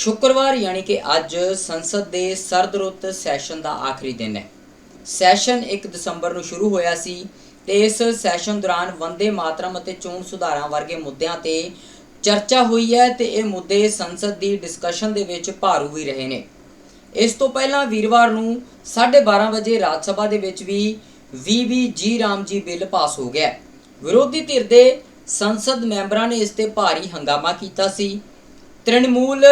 ਸ਼ੁੱਕਰਵਾਰ ਯਾਨੀ ਕਿ ਅੱਜ ਸੰਸਦ ਦੇ ਸਰਦ ਰੁੱਤ ਸੈਸ਼ਨ ਦਾ ਆਖਰੀ ਦਿਨ ਹੈ। ਸੈਸ਼ਨ 1 ਦਸੰਬਰ ਨੂੰ ਸ਼ੁਰੂ ਹੋਇਆ ਸੀ ਤੇ ਇਸ ਸੈਸ਼ਨ ਦੌਰਾਨ ਵੰਦੇ ਮਾਤਰਮ ਅਤੇ ਚੋਣ ਸੁਧਾਰਾਂ ਵਰਗੇ ਮੁੱਦਿਆਂ ਤੇ ਚਰਚਾ ਹੋਈ ਹੈ ਤੇ ਇਹ ਮੁੱਦੇ ਸੰਸਦ ਦੀ ਡਿਸਕਸ਼ਨ ਦੇ ਵਿੱਚ ਭਾਰੂ ਵੀ ਰਹੇ ਨੇ। ਇਸ ਤੋਂ ਪਹਿਲਾਂ ਵੀਰਵਾਰ ਨੂੰ 12:30 ਵਜੇ ਰਾਜ ਸਭਾ ਦੇ ਵਿੱਚ ਵੀ ਵੀਬੀ ਜੀ ਰਾਮ ਜੀ ਬਿੱਲ ਪਾਸ ਹੋ ਗਿਆ। ਵਿਰੋਧੀ ਧਿਰ ਦੇ ਸੰਸਦ ਮੈਂਬਰਾਂ ਨੇ ਇਸ ਤੇ ਭਾਰੀ ਹੰਗਾਮਾ ਕੀਤਾ ਸੀ। ਤ੍ਰਿਣਮੂਲ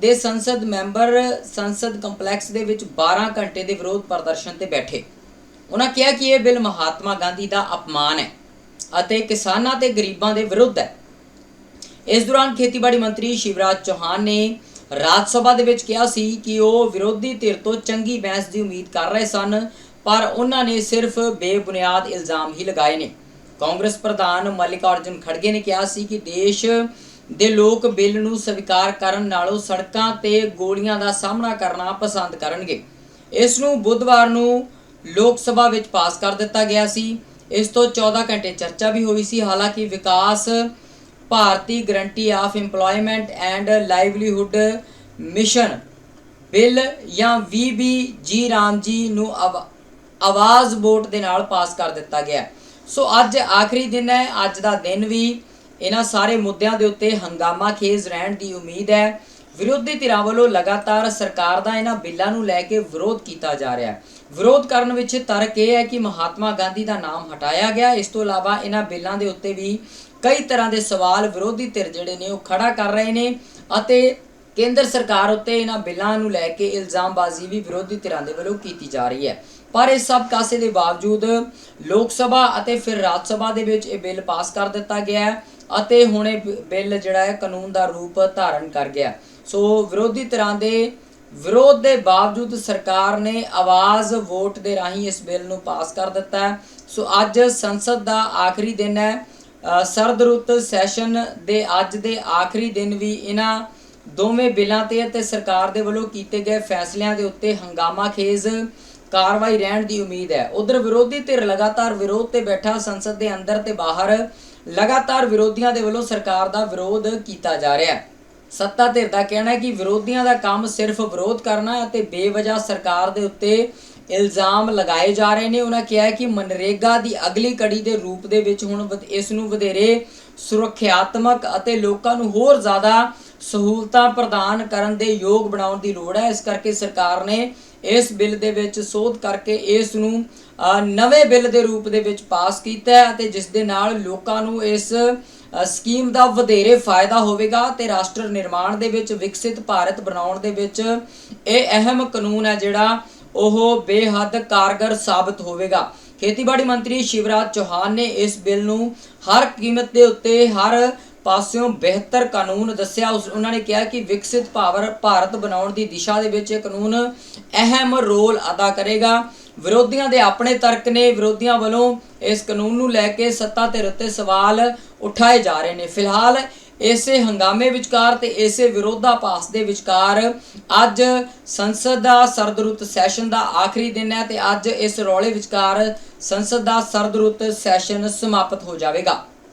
ਦੇ ਸੰਸਦ ਮੈਂਬਰ ਸੰਸਦ ਕੰਪਲੈਕਸ ਦੇ ਵਿੱਚ 12 ਘੰਟੇ ਦੇ ਵਿਰੋਧ ਪ੍ਰਦਰਸ਼ਨ ਤੇ ਬੈਠੇ। ਉਹਨਾਂ ਕਿਹਾ ਕਿ ਇਹ ਬਿੱਲ ਮਹਾਤਮਾ ਗਾਂਧੀ ਦਾ ਅਪਮਾਨ ਹੈ ਅਤੇ ਕਿਸਾਨਾਂ ਤੇ ਗਰੀਬਾਂ ਦੇ ਵਿਰੁੱਧ ਹੈ। ਇਸ ਦੌਰਾਨ ਖੇਤੀਬਾੜੀ ਮੰਤਰੀ ਸ਼ਿਵਰਾਜ ਚੌਹਾਨ ਨੇ ਰਾਜ ਸਭਾ ਦੇ ਵਿੱਚ ਕਿਹਾ ਸੀ ਕਿ ਉਹ ਵਿਰੋਧੀ ਧਿਰ ਤੋਂ ਚੰਗੀ ਬਹਿਸ ਦੀ ਉਮੀਦ ਕਰ ਰਹੇ ਸਨ, ਪਰ ਉਹਨਾਂ ਨੇ ਸਿਰਫ ਬੇਬੁਨਿਆਦ ਇਲਜ਼ਾਮ ਹੀ ਲਗਾਏ ਨੇ। ਕਾਂਗਰਸ ਪ੍ਰਧਾਨ ਮੱਲਿਕਾਰਜੁਨ ਖੜਗੇ ਨੇ ਕਿਹਾ ਸੀ ਕਿ ਦੇਸ਼ ਦੇ ਲੋਕ ਬਿੱਲ ਨੂੰ ਸਵੀਕਾਰ ਕਰਨ ਨਾਲੋਂ ਸੜਕਾਂ ਤੇ ਗੋਲੀਆਂ ਦਾ ਸਾਹਮਣਾ ਕਰਨਾ ਪਸੰਦ ਕਰਨਗੇ। ਇਸ ਨੂੰ ਬੁੱਧਵਾਰ ਨੂੰ ਲੋਕ ਸਭਾ ਵਿੱਚ ਪਾਸ ਕਰ ਦਿੱਤਾ ਗਿਆ ਸੀ। ਇਸ ਤੋਂ 14 ਘੰਟੇ ਚਰਚਾ ਵੀ ਹੋਈ ਸੀ। ਹਾਲਾਂਕਿ Vikas Bharati guarantee of EMPLOYMENT and livelihood mission bill ਜਾਂ ਵੀਬੀ ਜੀ ਰਾਮ ਜੀ ਨੂੰ ਆਵਾ- ਆਵਾਜ਼ ਵੋਟ ਦੇ ਨਾਲ ਪਾਸ ਕਰ ਦਿੱਤਾ ਗਿਆ। ਸੋ ਅੱਜ ਆਖਰੀ ਦਿਨ ਹੈ। ਅੱਜ ਦਾ ਦਿਨ ਵੀ ਇਹਨਾਂ ਸਾਰੇ ਮੁੱਦਿਆਂ ਦੇ ਉੱਤੇ ਹੰਗਾਮਾ ਖੇਜ਼ ਰਹਿਣ ਦੀ ਉਮੀਦ ਹੈ। ਵਿਰੋਧੀ ਧਿਰਾਂ ਵੱਲੋਂ ਲਗਾਤਾਰ ਸਰਕਾਰ ਦਾ ਇਹਨਾਂ ਬਿੱਲਾਂ ਨੂੰ ਲੈ ਕੇ ਵਿਰੋਧ ਕੀਤਾ ਜਾ ਰਿਹਾ ਹੈ। ਵਿਰੋਧ ਕਰਨ ਵਿੱਚ ਤਰਕ ਇਹ ਹੈ ਕਿ ਮਹਾਤਮਾ ਗਾਂਧੀ ਦਾ ਨਾਮ ਹਟਾਇਆ ਗਿਆ। ਇਸ ਤੋਂ ਇਲਾਵਾ ਇਹਨਾਂ ਬਿੱਲਾਂ ਦੇ ਉੱਤੇ ਵੀ ਕਈ ਤਰ੍ਹਾਂ ਦੇ ਸਵਾਲ ਵਿਰੋਧੀ ਧਿਰ ਜਿਹੜੇ ਨੇ ਉਹ ਖੜਾ ਕਰ ਰਹੇ ਨੇ ਅਤੇ ਕੇਂਦਰ ਸਰਕਾਰ ਉੱਤੇ ਇਹਨਾਂ ਬਿੱਲਾਂ ਨੂੰ ਲੈ ਕੇ ਇਲਜ਼ਾਮਬਾਜ਼ੀ ਵੀ ਵਿਰੋਧੀ ਧਿਰਾਂ ਦੇ ਵੱਲੋਂ ਕੀਤੀ ਜਾ ਰਹੀ ਹੈ। ਪਰ ਇਹ ਸਭ ਕਾਸੇ ਦੇ ਬਾਵਜੂਦ ਲੋਕ ਸਭਾ ਅਤੇ ਫਿਰ ਰਾਜ ਸਭਾ ਦੇ ਵਿੱਚ ਇਹ ਬਿੱਲ ਪਾਸ ਕਰ ਦਿੱਤਾ ਗਿਆ ਹੈ। ਅਤੇ ਹੁਣ ਇਹ ਬਿੱਲ ਜਿਹੜਾ ਹੈ ਕਾਨੂੰਨ ਦਾ ਰੂਪ ਧਾਰਨ ਕਰ ਗਿਆ। ਸੋ ਵਿਰੋਧੀ ਧਿਰਾਂ ਦੇ ਵਿਰੋਧ ਦੇ ਬਾਵਜੂਦ ਸਰਕਾਰ ਨੇ ਆਵਾਜ਼ ਵੋਟ ਦੇ ਰਾਹੀਂ ਇਸ ਬਿੱਲ ਨੂੰ ਪਾਸ ਕਰ ਦਿੱਤਾ ਸੋ ਅੱਜ ਸੰਸਦ ਦਾ ਆਖਰੀ ਦਿਨ ਹੈ। ਸਰਦ ਰੁੱਤ ਸੈਸ਼ਨ ਦੇ ਅੱਜ ਦੇ ਆਖਰੀ ਦਿਨ ਵੀ ਇਹਨਾਂ ਦੋਵੇਂ ਬਿੱਲਾਂ ਤੇ ਅਤੇ ਸਰਕਾਰ ਦੇ ਵੱਲੋਂ ਕੀਤੇ ਗਏ ਫੈਸਲਿਆਂ ਦੇ ਉੱਤੇ ਹੰਗਾਮਾ ਖੇਜ਼ ਕਾਰਵਾਈ ਰਹਿਣ ਦੀ ਉਮੀਦ ਹੈ। ਉਧਰ ਵਿਰੋਧੀ ਧਿਰ ਲਗਾਤਾਰ ਵਿਰੋਧ ਤੇ ਬੈਠਾ ਸੰਸਦ ਦੇ ਅੰਦਰ ਤੇ ਬਾਹਰ ਲਗਾਤਾਰ ਵਿਰੋਧੀਆਂ ਦੇ ਵੱਲੋਂ ਸਰਕਾਰ ਦਾ ਵਿਰੋਧ ਕੀਤਾ ਜਾ ਰਿਹਾ ਹੈ। ਸੱਤਾ ਧਿਰ ਦਾ ਕਹਿਣਾ ਹੈ ਕਿ ਵਿਰੋਧੀਆਂ ਦਾ ਕੰਮ ਸਿਰਫ ਵਿਰੋਧ ਕਰਨਾ ਹੈ ਅਤੇ ਬੇਵਜ੍ਹਾ ਸਰਕਾਰ ਦੇ ਉੱਤੇ ਇਲਜ਼ਾਮ ਲਗਾਏ ਜਾ ਰਹੇ ਨੇ। ਉਹਨਾਂ ਕਿਹਾ ਕਿ ਮਨਰੇਗਾ ਦੀ ਅਗਲੀ ਕੜੀ ਦੇ ਰੂਪ ਦੇ ਵਿੱਚ ਹੁਣ ਇਸ ਨੂੰ ਵਧੇਰੇ ਸੁਰੱਖਿਆਤਮਕ ਅਤੇ ਲੋਕਾਂ ਨੂੰ ਹੋਰ ਜ਼ਿਆਦਾ ਸਹੂਲਤਾਂ ਪ੍ਰਦਾਨ ਕਰਨ ਦੇ ਯੋਗ ਬਣਾਉਣ ਦੀ ਲੋੜ ਹੈ। ਇਸ ਕਰਕੇ ਸਰਕਾਰ ਨੇ ਇਸ ਬਿੱਲ ਦੇ ਵਿੱਚ ਸੋਧ ਕਰਕੇ ਇਸ ਨੂੰ ਨਵੇਂ ਬਿੱਲ ਦੇ ਰੂਪ ਦੇ ਵਿੱਚ ਪਾਸ ਕੀਤਾ ਹੈ ਅਤੇ ਜਿਸ ਦੇ ਨਾਲ ਲੋਕਾਂ ਨੂੰ ਇਸ ਸਕੀਮ ਦਾ ਵਧੇਰੇ ਫਾਇਦਾ ਹੋਵੇਗਾ ਤੇ ਰਾਸ਼ਟਰ ਨਿਰਮਾਣ ਦੇ ਵਿੱਚ ਵਿਕਸਿਤ ਭਾਰਤ ਬਣਾਉਣ ਦੇ ਵਿੱਚ ਇਹ ਅਹਿਮ ਕਾਨੂੰਨ ਹੈ ਜਿਹੜਾ ਉਹ ਬੇਹੱਦ ਕਾਰਗਰ ਸਾਬਤ ਹੋਵੇਗਾ। ਖੇਤੀਬਾੜੀ ਮੰਤਰੀ ਸ਼ਿਵਰਾਜ ਚੌਹਾਨ ਨੇ ਇਸ ਬਿੱਲ ਨੂੰ ਹਰ ਕੀਮਤ ਦੇ ਉੱਤੇ, ਹਰ ਪਾਸਿਓਂ ਬਿਹਤਰ ਕਾਨੂੰਨ ਦੱਸਿਆ, ਉਸ ਉਹਨਾਂ ਨੇ ਕਿਹਾ ਕਿ ਵਿਕਸਿਤ ਭਾਵਰ ਭਾਰਤ ਬਣਾਉਣ ਦੀ ਦਿਸ਼ਾ ਦੇ ਵਿੱਚ ਇਹ ਕਾਨੂੰਨ ਅਹਿਮ ਰੋਲ ਅਦਾ ਕਰੇਗਾ। ਵਿਰੋਧੀਆਂ ਦੇ ਆਪਣੇ ਤਰਕ ਨੇ, ਵਿਰੋਧੀਆਂ ਵੱਲੋਂ ਇਸ ਕਾਨੂੰਨ ਨੂੰ ਲੈ ਕੇ ਸੱਤਾ ਧਿਰ ਉੱਤੇ ਸਵਾਲ ਉਠਾਏ ਜਾ ਰਹੇ ਨੇ। ਫਿਲਹਾਲ ਇਸੇ ਹੰਗਾਮੇ ਵਿਚਕਾਰ ਤੇ ਇਸੇ ਵਿਰੋਧਾਭਾਸ ਦੇ ਵਿਚਕਾਰ ਅੱਜ ਸੰਸਦ ਦਾ ਸਰਦ ਰੁੱਤ ਸੈਸ਼ਨ ਦਾ ਆਖਰੀ ਦਿਨ ਹੈ ਤੇ ਅੱਜ ਇਸ ਰੌਲੇ ਵਿਚਕਾਰ ਸੰਸਦ ਦਾ ਸਰਦਰੁੱਤ ਸੈਸ਼ਨ ਸਮਾਪਤ ਹੋ ਜਾਵੇਗਾ।